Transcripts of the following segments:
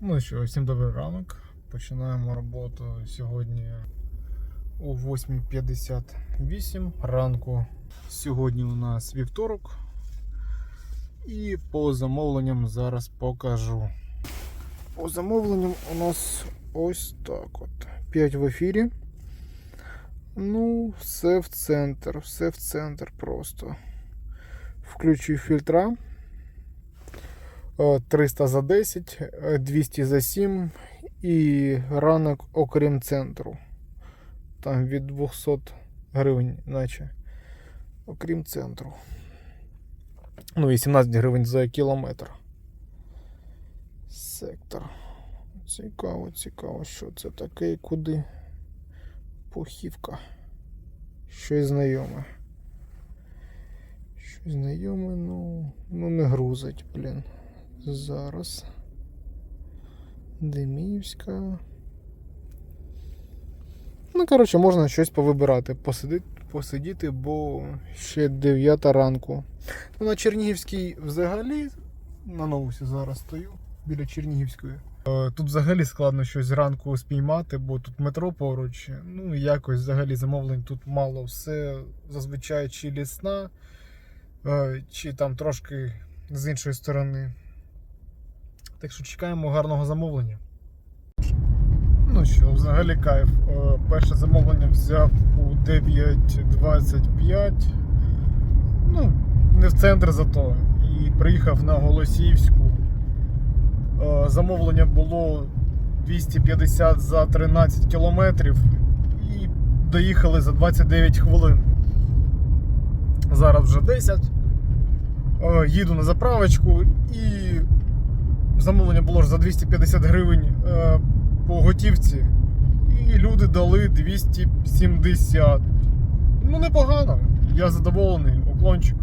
Ну що, всім добрий ранок. Починаємо роботу сьогодні о 8.58 ранку. Сьогодні у нас вівторок. І по замовленням зараз покажу. По замовленням у нас ось так от. 5 в ефірі. Ну, все в центр, все в центр просто. Включив фільтра. Е, 300 за 10, е, 200 за 7 і ранок окрім центру. Там від 200 гривень, наче. Окрім центру. Ну, 18 гривень за кілометр. Сектор. Цікаво, цікаво, що це таке і куди. Похівка. Щось знайоме. Щось знайоме, ну, ну не грузить, блін. Зараз. Деміївська. Ну, коротше, можна щось повибирати, посидити, посидіти, бо ще 9 ранку. Ну, на Чернігівській взагалі на новусі зараз стою біля Чернігівської. Е, Тут взагалі складно щось зранку спіймати, бо тут метро поруч. Ну і якось взагалі замовлень тут мало. Все зазвичай чи лісна, е, чи там трошки з іншої сторони. Так що чекаємо гарного замовлення. Ну що, взагалі кайф. Е, Перше замовлення взяв у 9.25. Ну, не в центр зато. І приїхав на Голосіївську. Е, Замовлення було 250 за 13 кілометрів. І доїхали за 29 хвилин. Зараз вже 10. Е, Їду на заправочку і замовлення було ж за 250 гривень е, по готівці. І люди дали 270. Ну, непогано. Я задоволений, уклончик.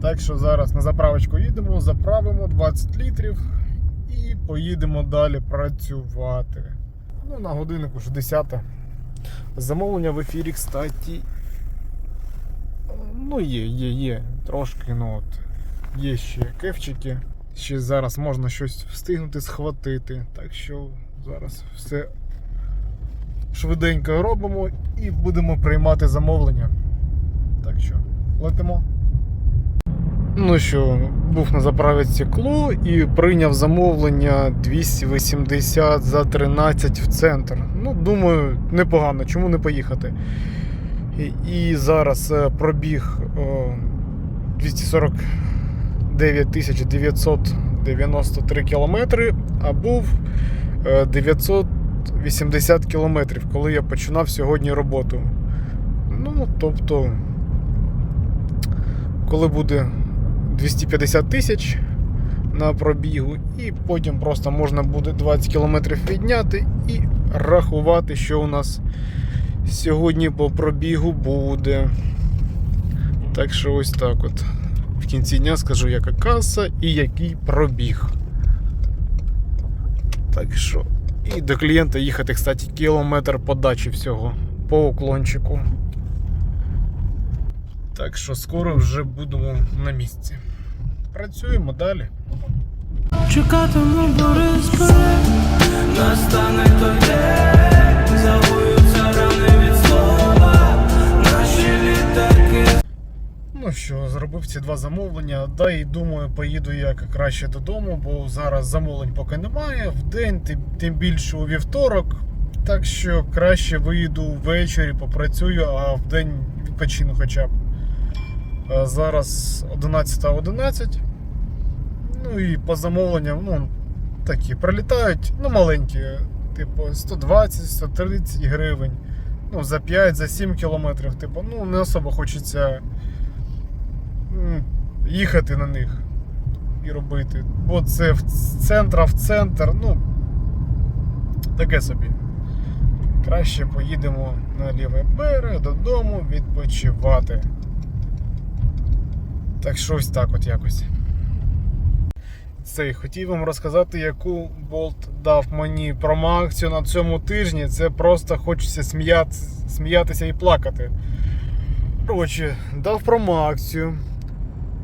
Так що зараз на заправочку їдемо, заправимо 20 літрів і поїдемо далі працювати. Ну, на годиннику вже 10. Замовлення в ефірі, кстати. Ну, є, є, є. Трошки, ну от. Є ще кефчики. Ще зараз можна щось встигнути схватити. Так що зараз все швиденько робимо і будемо приймати замовлення. Так що, летимо. Ну що, був на заправці Кло і прийняв замовлення 280 за 13 в центр. Ну, думаю, непогано, чому не поїхати. І, і зараз е, пробіг о, 249 993 кілометри, а був е, 980 кілометрів, коли я починав сьогодні роботу. Ну, тобто, коли буде 250 тисяч на пробігу, і потім просто можна буде 20 кілометрів відняти і рахувати, що у нас сьогодні по пробігу буде. Так що ось так от. Кінці дня скажу, яка каса і який пробіг. Так що. І до клієнта їхати, кстати, кілометр подачі всього по уклончику. Так що скоро вже будемо на місці. Працюємо далі. Чекатиму Борисполе, настане той день, Ну що, зробив ці два замовлення. Да і думаю, поїду я краще додому, бо зараз замовлень поки немає. В день, тим, більше у вівторок. Так що краще виїду ввечері, попрацюю, а в день відпочину хоча б. Е, Зараз 11.11. 11. Ну і по замовленням, ну, такі прилітають, ну, маленькі, типу 120-130 гривень. Ну, за 5, за 7 кілометрів, типу, ну, не особо хочеться їхати на них і робити. Бо це в центр, в центр, ну, таке собі. Краще поїдемо на лівий берег додому відпочивати. Так що ось так от якось. Це хотів вам розказати, яку Болт дав мені промоакцію на цьому тижні. Це просто хочеться сміяти, сміятися і плакати. Коротше, дав промоакцію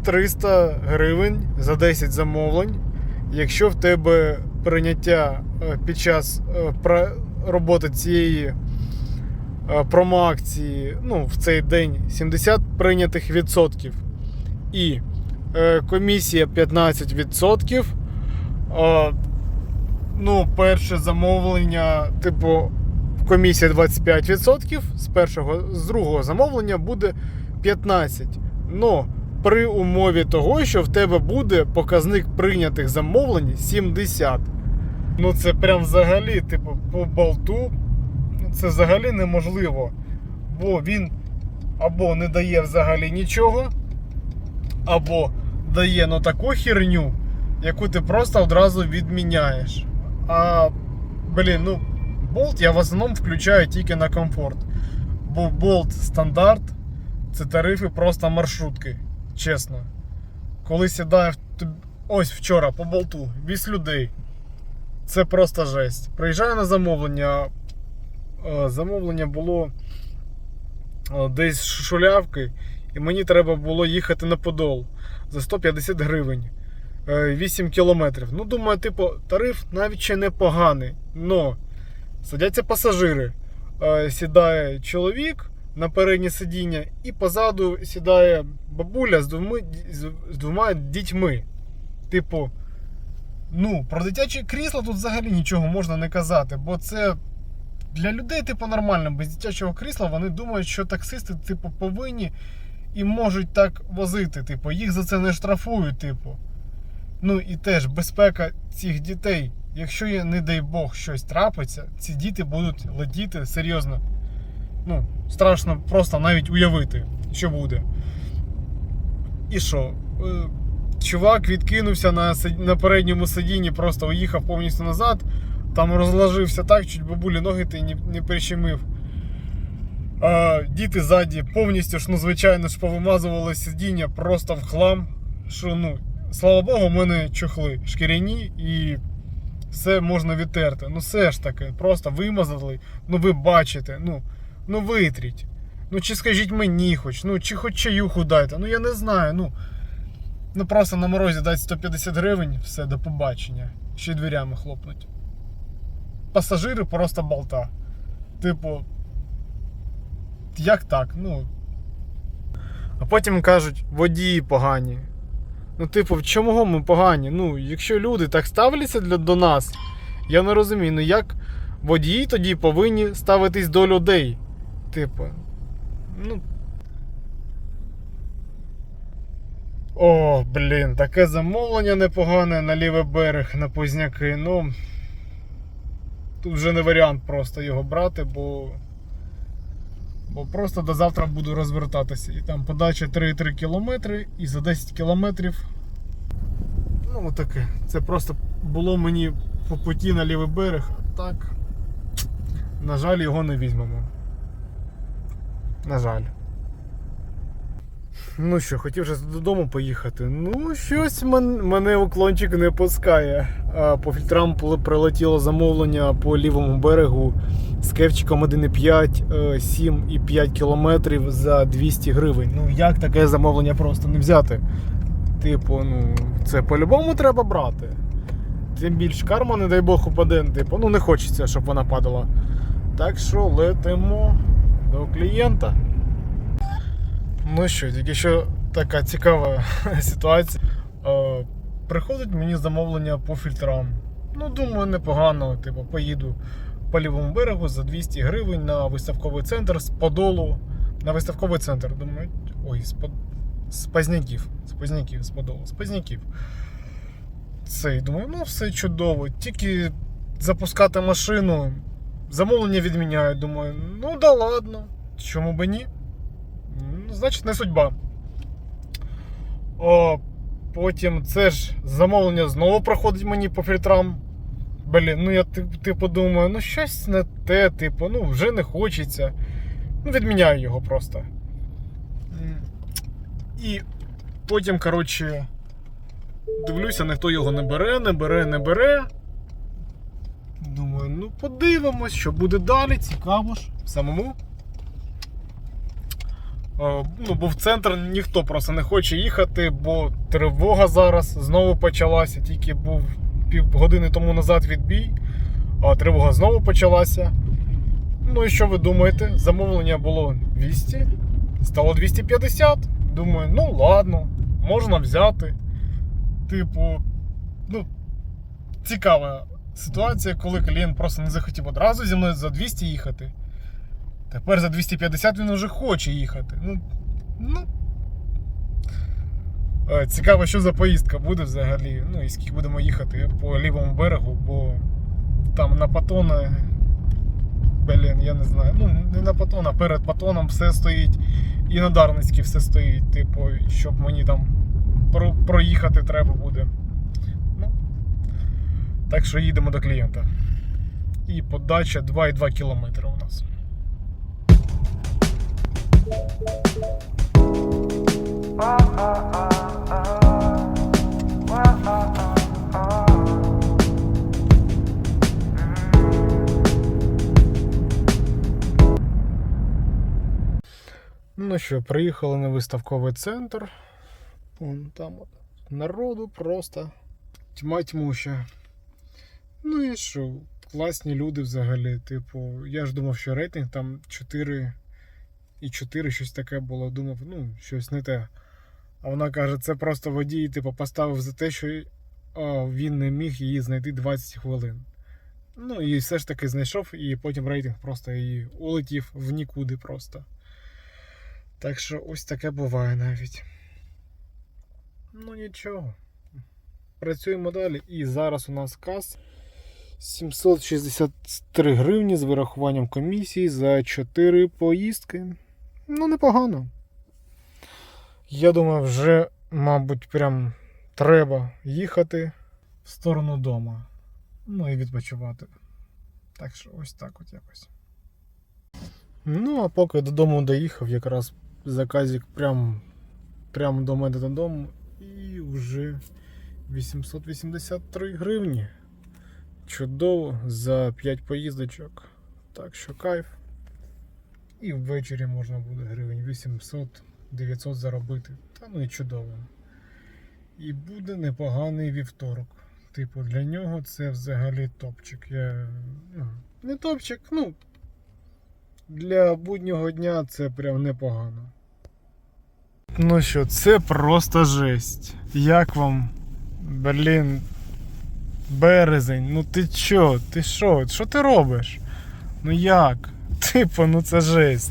300 гривень за 10 замовлень. якщо в тебе прийняття е, під час е, роботи цієї е, промоакції ну, в цей день 70 прийнятих відсотків і комісія 15%, е, ну, перше замовлення, типу, комісія 25%, з першого, з другого замовлення буде 15%. Но при умові того, що в тебе буде показник прийнятих замовлень 70. Ну це прям взагалі, типу, по болту, ну, це взагалі неможливо. Бо він або не дає взагалі нічого, або дає ну таку херню, яку ти просто одразу відміняєш. А, блін, ну, болт я в основному включаю тільки на комфорт. Бо болт стандарт це тарифи просто маршрутки. Чесно. Коли сідає ось вчора по болту, 8 людей. Це просто жесть. Приїжджаю на замовлення. е, Замовлення було е, десь шулявки, і мені треба було їхати на Подол за 150 гривень. е, 8 кілометрів. Ну, думаю, типу, тариф навіть ще непоганий. Но садяться пасажири. Е, Сідає чоловік на переднє сидіння, і позаду сідає бабуля з двома, з двома дітьми. Типу, ну, про дитяче крісло тут взагалі нічого можна не казати, бо це для людей, типу, нормально. Без дитячого крісла вони думають, що таксисти, типу, повинні і можуть так возити. Типу, їх за це не штрафують, типу. Ну і теж безпека цих дітей. Якщо є, не дай Бог, щось трапиться, ці діти будуть летіти серйозно. Ну, страшно просто навіть уявити, що буде. І що? Е, Чувак відкинувся на, на передньому сидінні, просто уїхав повністю назад. Там розложився так, чуть бабулі ноги ти не, не прищемив. А, діти ззаді повністю ж, ну, звичайно ж, повимазували сидіння просто в хлам. Що, ну, слава Богу, у мене чохли шкіряні і все можна відтерти. Ну, все ж таки, просто вимазали. Ну, ви бачите, ну, ну витріть. Ну, чи скажіть мені хоч, ну, чи хоч чаюху дайте. Ну, я не знаю, ну. Ну, просто на морозі дати 150 гривень, все, до побачення. Ще дверями хлопнуть. Пасажири просто болта. Типу. Як так? Ну. А потім кажуть, водії погані. Ну, типу, чому ми погані? Ну, якщо люди так ставляться для, до нас, я не розумію, ну як водії тоді повинні ставитись до людей. Типу. Ну. О, блін, таке замовлення непогане на лівий берег на Позняки. Ну. Тут вже не варіант просто його брати, бо. Бо просто до завтра буду розвертатися. І там подача 3,3 кілометри і за 10 кілометрів. Ну, таке. Це просто було мені по путі на лівий берег. Так. На жаль, його не візьмемо. На жаль. Ну що, хотів вже додому поїхати. Ну, щось мен- мене уклончик не пускає. А, по фільтрам прилетіло замовлення по лівому берегу з кевчиком 1,5, е, 7,5 кілометрів за 200 гривень. Ну як таке замовлення просто не взяти? Типу, ну, це по-любому треба брати. Тим більше карма, не дай Бог, упаде. Типу, ну не хочеться, щоб вона падала. Так що летимо до клієнта. Ну що, тільки що така цікава ситуація. Е, приходить мені замовлення по фільтрам. Ну, думаю, непогано. Типу, поїду по лівому берегу за 200 гривень на виставковий центр з Подолу. На виставковий центр. Думаю, ой, з, Под... з Позняків. З Позняків, з Подолу, з Позняків. Це, думаю, ну все чудово. Тільки запускати машину, замовлення відміняють. Думаю, ну да ладно, чому би ні? Значить, не судьба. О, потім це ж замовлення знову проходить мені по фільтрам. Блін, ну я типу думаю, ну щось не те, типу, ну вже не хочеться. Ну, відміняю його просто. І потім, коротше, дивлюся, ніхто його не бере, не бере, не бере. Подивимось, що буде далі, цікаво ж самому. Е, Ну, бо в центр ніхто просто не хоче їхати, бо тривога зараз знову почалася. Тільки був півгодини тому назад відбій, а тривога знову почалася. Ну і що ви думаєте? Замовлення було 200, стало 250. Думаю, ну ладно, можна взяти. Типу, ну, цікава ситуація, коли клієнт просто не захотів одразу зі мною за 200 їхати. Тепер за 250 він вже хоче їхати. Ну, ну. Е, Цікаво, що за поїздка буде взагалі. Ну і скільки будемо їхати по лівому берегу, бо там на Патона. Блін, я не знаю. Ну, не на Патон, а перед Патоном все стоїть. І на Дарницькій все стоїть. Типу, щоб мені там про- проїхати треба буде. Так що їдемо до клієнта. І подача 2,2 км у нас. Ну що, приїхали на виставковий центр. Вон там народу просто тьма тьмуща. Ну і що, класні люди взагалі. Типу, я ж думав, що рейтинг там 4 і 4 щось таке було. Думав, ну, щось не те. А вона каже, це просто водій, типу, поставив за те, що а, він не міг її знайти 20 хвилин. Ну і все ж таки знайшов, і потім рейтинг просто її улетів в нікуди просто. Так що ось таке буває навіть. Ну нічого. Працюємо далі. І зараз у нас кас 763 гривні з вирахуванням комісії за 4 поїздки. Ну, непогано. Я думаю, вже, мабуть, прям треба їхати в сторону дома. Ну і відпочивати. Так що ось так от якось. Ну, а поки додому доїхав, якраз заказик прям, прямо до мене додому. І вже 883 гривні. Чудово за 5 поїздочок. Так що кайф. І ввечері можна буде гривень 800-900 заробити. Та ну і чудово. І буде непоганий вівторок. Типу, для нього це взагалі топчик. Я... ну, Не топчик, ну. Для буднього дня це прям непогано. Ну що, це просто жесть. Як вам, блін, березень? Ну ти чо? Ти що? Що ти робиш? Ну як? Типу, ну це жесть.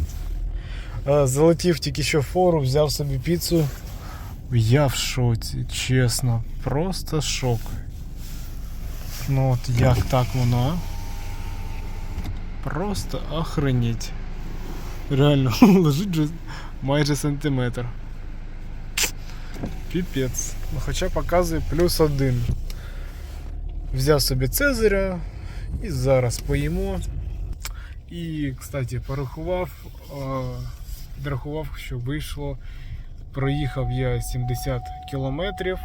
Е, Залетів тільки що фору, взяв собі піцу. Я в шоці, чесно. Просто шок. Ну от як так воно? а? Просто охренеть. Реально, лежить же майже сантиметр. Піпець. Ну, хоча показує плюс один. Взяв собі Цезаря і зараз поїмо. І, кстати, порахував, підрахував, що вийшло. Проїхав я 70 кілометрів.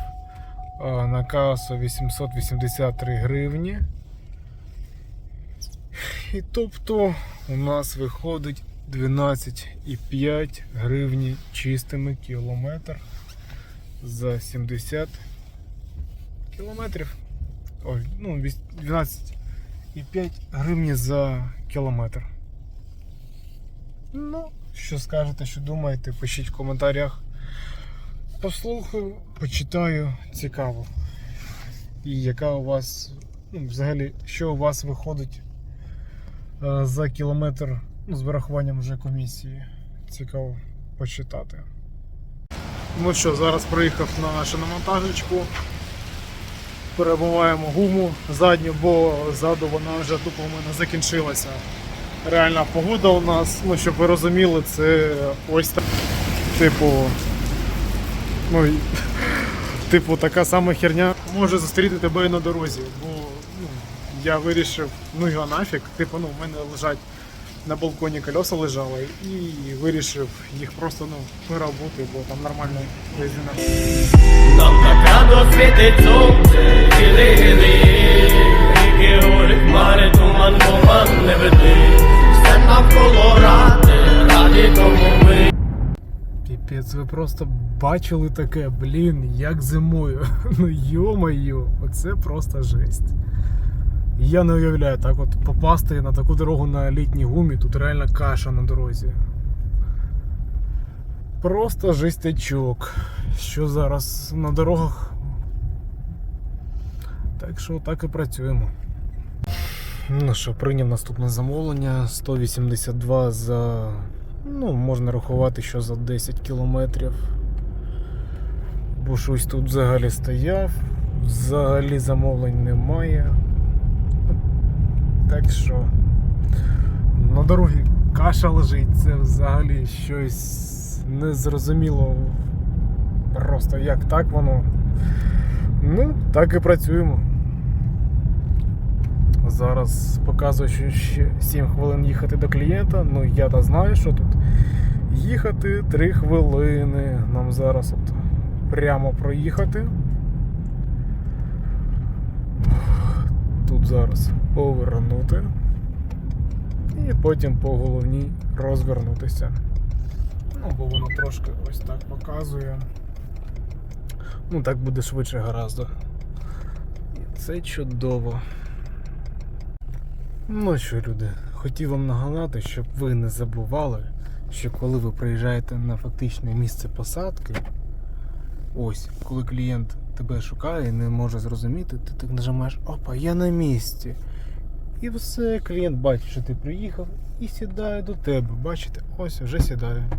На касу 883 гривні. І тобто у нас виходить 12,5 гривні чистими кілометр за 70 кілометрів. Ой, ну 12,5 гривні за кілометр. Ну, що скажете, що думаєте, пишіть в коментарях. Послухаю, почитаю, цікаво. І яка у вас, ну, взагалі, що у вас виходить е, за кілометр ну, з вирахуванням вже комісії. Цікаво почитати. Ну що, зараз приїхав на шиномонтажечку. Перебуваємо гуму задню, бо ззаду вона вже тупо у мене закінчилася. Реальна погода у нас, ну щоб ви розуміли, це ось так. Типу. Ну, типу, така сама херня може зустріти тебе і на дорозі. Бо ну, я вирішив, ну його нафіг. Типу, ну, в мене лежать на балконі колеса лежали і вирішив їх просто ну, переобути, бо там нормальна резина. Нам так світить сонце, гіли гіли Ріки, гори, хмари, туман, туман не веди Все навколо ради, раді тому ми хлопці, ви просто бачили таке, блін, як зимою. Ну йо-моє, оце просто жесть. Я не уявляю, так от попасти на таку дорогу на літній гумі, тут реально каша на дорозі. Просто жестячок. Що зараз на дорогах. Так що так і працюємо. Ну що, прийняв наступне замовлення 182 за. Ну, можна рахувати, що за 10 кілометрів. Бо щось тут взагалі стояв, взагалі замовлень немає. Так що на дорогі каша лежить, це взагалі щось незрозуміло. Просто як так воно. Ну, так і працюємо. Зараз показую, що ще 7 хвилин їхати до клієнта. Ну я та знаю, що тут їхати 3 хвилини. Нам зараз от прямо проїхати. Зараз повернути. І потім по головній розвернутися. Ну, бо воно трошки ось так показує. Ну, так буде швидше гаразд. І це чудово. Ну що, люди, хотів вам нагадати, щоб ви не забували, що коли ви приїжджаєте на фактичне місце посадки, ось, коли клієнт тебе шукає і не може зрозуміти, ти так нажимаєш Опа, я на місці. І все, клієнт бачить, що ти приїхав і сідає до тебе. Бачите, ось вже сідає.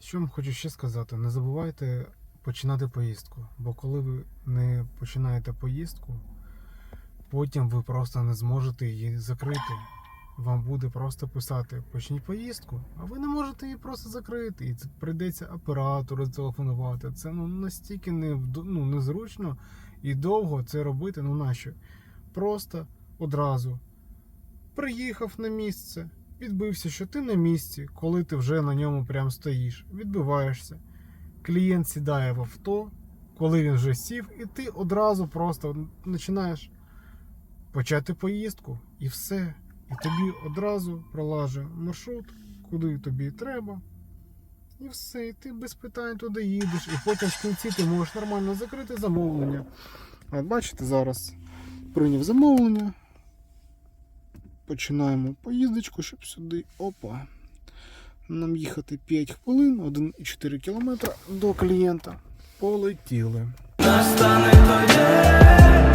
Що вам хочу ще сказати, не забувайте починати поїздку, бо коли ви не починаєте поїздку, потім ви просто не зможете її закрити. Вам буде просто писати почніть поїздку, а ви не можете її просто закрити. І це прийдеться оператору зателефонувати. Це ну настільки не, ну, незручно і довго це робити. Ну нащо? Просто одразу приїхав на місце, відбився, що ти на місці, коли ти вже на ньому прям стоїш, відбиваєшся. Клієнт сідає в авто, коли він вже сів, і ти одразу просто починаєш почати поїздку і все. І тобі одразу пролажує маршрут, куди тобі треба. І все, і ти без питань туди їдеш, і потім в кінці ти можеш нормально закрити замовлення. От бачите, зараз прийняв замовлення. Починаємо поїздочку, щоб сюди. Опа. Нам їхати 5 хвилин, 1,4 км до клієнта. Полетіли. Настане той день,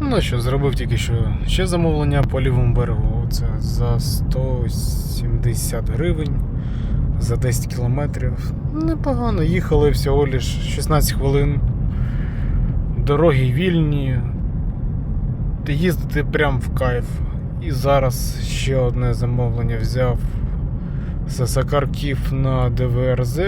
Ну що, зробив тільки що ще замовлення по лівому берегу. Це за 170 гривень за 10 кілометрів. Непогано. Їхали всього лиш 16 хвилин. Дороги вільні. Їздити прям в кайф. І зараз ще одне замовлення взяв з Сакарків на ДВРЗ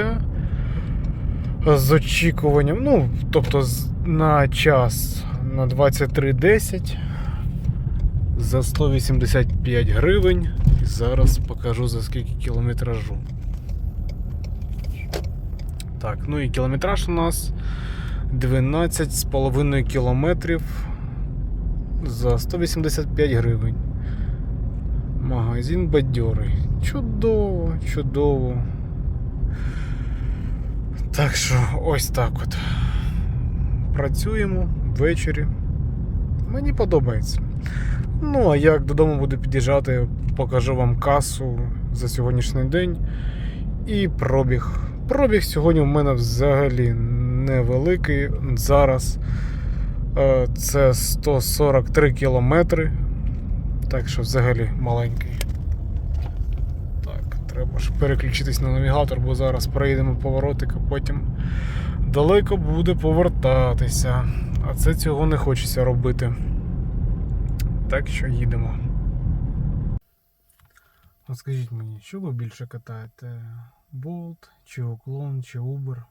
з очікуванням, ну, тобто на час на 23.10 за 185 гривень. І зараз покажу за скільки кілометражу. Так, ну і кілометраж у нас 12,5 кілометрів за 185 гривень. Магазин бадьорий. Чудово, чудово. Так що ось так от. Працюємо ввечері. Мені подобається. Ну, а як додому буду під'їжджати, покажу вам касу за сьогоднішній день і пробіг. Пробіг сьогодні в мене взагалі невеликий. Зараз е, це 143 кілометри. Так що взагалі маленький. Так, треба ж переключитись на навігатор, бо зараз проїдемо поворотик, а потім далеко буде повертатися. А це цього не хочеться робити. Так що їдемо. От скажіть мені, що ви більше катаєте? Bolt, чи уклон, чи Uber?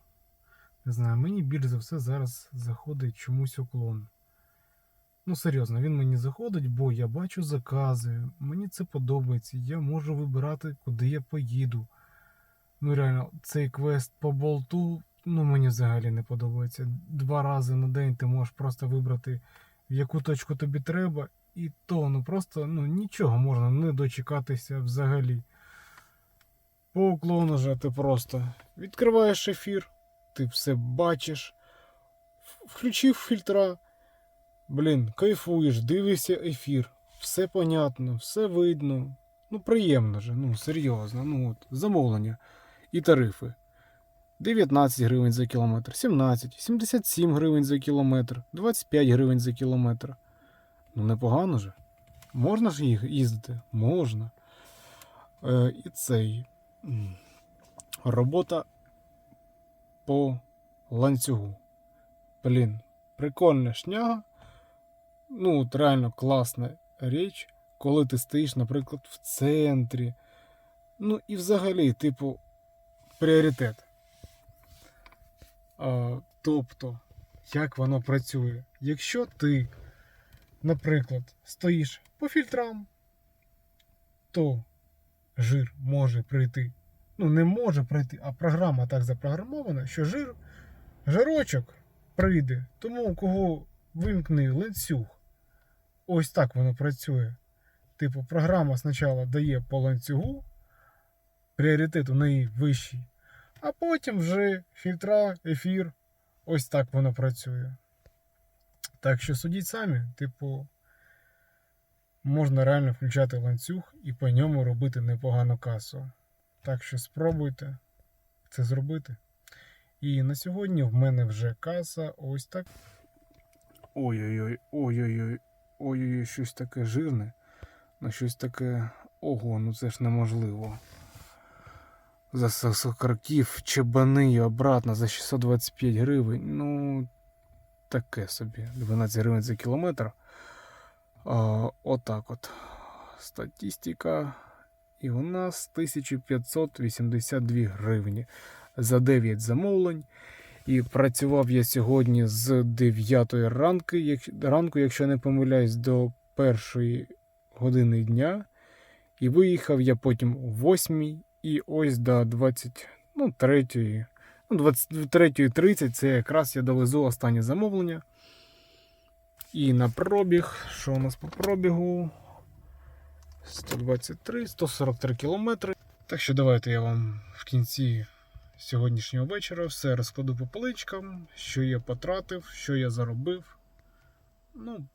Не знаю, мені більш за все зараз заходить чомусь уклон. Ну, серйозно, він мені заходить, бо я бачу закази, мені це подобається, я можу вибирати, куди я поїду. Ну реально, цей квест по болту, ну мені взагалі не подобається. Два рази на день ти можеш просто вибрати, в яку точку тобі треба, і то ну просто ну, нічого можна не дочекатися взагалі. По уклону же ти просто відкриваєш ефір, ти все бачиш, включив фільтра, блін, кайфуєш, дивишся ефір, все понятно, все видно. Ну, приємно же, ну серйозно, ну от, замовлення і тарифи. 19 гривень за кілометр, 17, 77 гривень за кілометр, 25 гривень за кілометр. Ну, непогано же. Можна ж їх їздити? Можна. Е, і цей. Робота по ланцюгу. Блін, прикольна шняга. Ну, от реально класна річ, коли ти стоїш, наприклад, в центрі. Ну і взагалі, типу, пріоритет. А, тобто, як воно працює? Якщо ти, наприклад, стоїш по фільтрам, то жир може прийти. Ну, не може прийти, а програма так запрограмована, що жир, жирочок прийде. Тому у кого вимкне ланцюг. Ось так воно працює. Типу, програма спочатку дає по ланцюгу, пріоритет у неї вищий, а потім вже фільтра, ефір. Ось так воно працює. Так що судіть самі, типу, можна реально включати ланцюг і по ньому робити непогану касу. Так що спробуйте це зробити. І на сьогодні в мене вже каса ось так. Ой-ой-ой, ой-ой-ой, ой-ой-ой, щось таке жирне. Ну щось таке. Ого, ну це ж неможливо. За сокарків, чебани і обратно за 625 гривень. Ну, таке собі. 12 гривень за кілометр. А, отак от. Статистика. І у нас 1582 гривні за 9 замовлень. І працював я сьогодні з 9 ранку, ранку, якщо не помиляюсь, до першої години дня. І виїхав я потім о 8 і ось до 23, ну, 23.30 це якраз я довезу останнє замовлення. І на пробіг, що у нас по пробігу? 123, 143 кілометри. Так що давайте я вам в кінці сьогоднішнього вечора все розкладу по поличкам, що я потратив, що я заробив. Ну,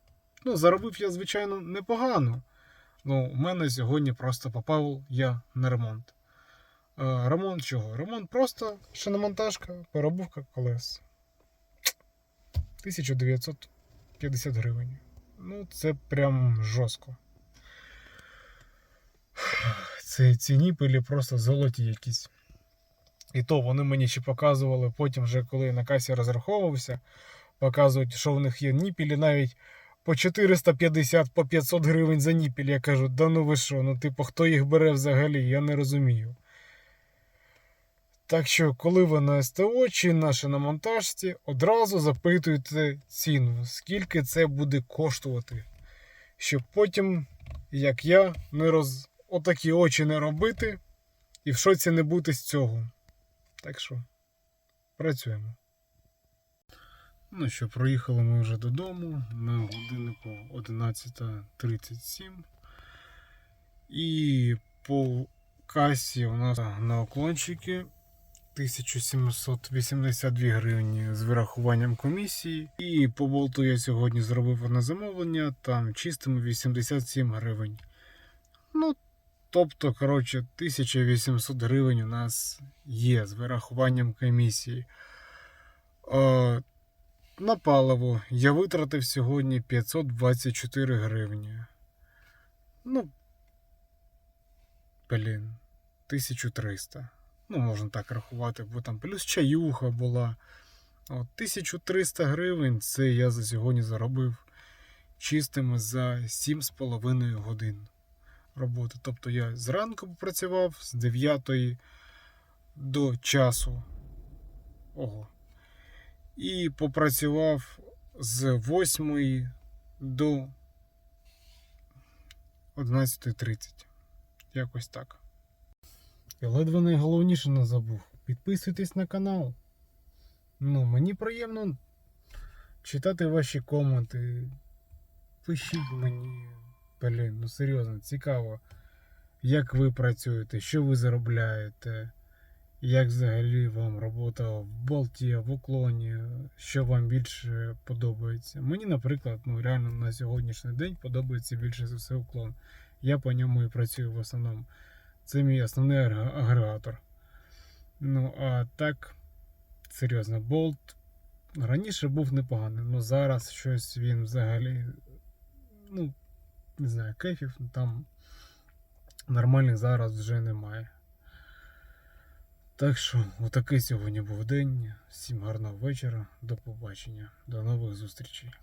ну заробив я, звичайно, непогано. Ну, у мене сьогодні просто попав я на ремонт. Е, ремонт чого? Ремонт просто шиномонтажка, перебувка колес. 1950 гривень. Ну, це прям жорстко. Ці ніпелі просто золоті якісь. І то вони мені ще показували потім, вже коли на касі розраховувався, показують, що в них є ніпелі навіть по 450, по 500 гривень за ніпіль. Я кажу, да ну ви що, ну типу, хто їх бере взагалі, я не розумію. Так що, коли ви на СТО чи на шиномонтажці, одразу запитуйте ціну, скільки це буде коштувати. Щоб потім, як я, не роз... отакі очі не робити і в шоці не бути з цього. Так що, працюємо. Ну що, проїхали ми вже додому на годиннику 11.37. І по касі у нас на оклончики 1782 гривні з вирахуванням комісії. І по болту я сьогодні зробив одне замовлення, там чистими 87 гривень. Ну, тобто, коротше, 1800 гривень у нас є з вирахуванням комісії. Е, на паливо я витратив сьогодні 524 гривні. Ну, блін, 1300. Ну, можна так рахувати, бо там плюс чаюха була. От, 1300 гривень це я за сьогодні заробив чистими за 7,5 годин роботи. Тобто я зранку попрацював з 9 до часу. Ого. І попрацював з 8 до 11.30. Якось так. І ледве найголовніше не забув. Підписуйтесь на канал. Ну, мені приємно читати ваші коменти. Пишіть мені. Блін, ну серйозно, цікаво, як ви працюєте, що ви заробляєте, як взагалі вам робота в болті, в уклоні, що вам більше подобається. Мені, наприклад, ну реально на сьогоднішній день подобається більше за все уклон. Я по ньому і працюю в основному. Це мій основний агрегатор. Ну, а так, серйозно, болт раніше був непоганий, але зараз щось він взагалі. Ну, не знаю, кайфів там нормальних зараз вже немає. Так що, отакий сьогодні був день. Всім гарного вечора, до побачення, до нових зустрічей.